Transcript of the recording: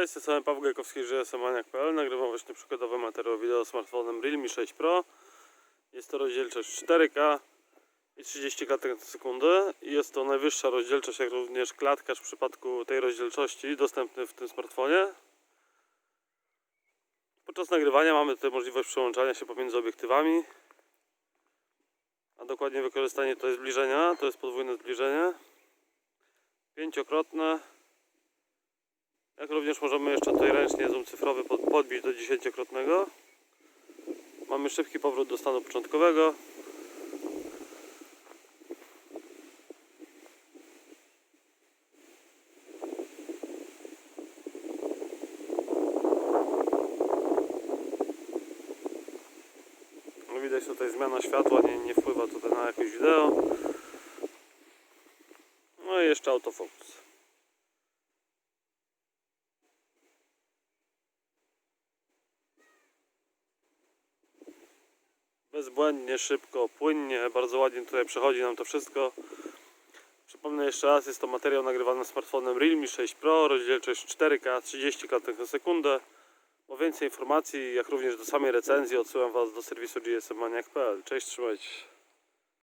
Cześć, jestem Paweł Gajkowski, żyję samaniak.pl. Nagrywam właśnie przykładowy materiał wideo smartfonem Realme 6 Pro. Jest to rozdzielczość 4K i 30 klatek na sekundę. Jest to najwyższa rozdzielczość, jak również klatkarz w przypadku tej rozdzielczości dostępny w tym smartfonie. Podczas nagrywania mamy tutaj możliwość przełączania się pomiędzy obiektywami. A dokładnie wykorzystanie to jest zbliżenia, to jest podwójne zbliżenie. Pięciokrotne. Również możemy jeszcze tutaj ręcznie zoom cyfrowy pod- podbić do dziesięciokrotnego. Mamy szybki powrót do stanu początkowego. No Widać tutaj zmiana światła, nie, nie wpływa tutaj na jakieś wideo. No i jeszcze autofokus. Bezbłędnie, szybko, płynnie, bardzo ładnie tutaj przechodzi nam to wszystko. Przypomnę jeszcze raz, jest to materiał nagrywany smartfonem Realme 6 Pro, rozdzielczość 4K, 30 klatek na sekundę. Po więcej informacji, jak również do samej recenzji odsyłam Was do serwisu gsmmaniak.pl. Cześć, trzymajcie się.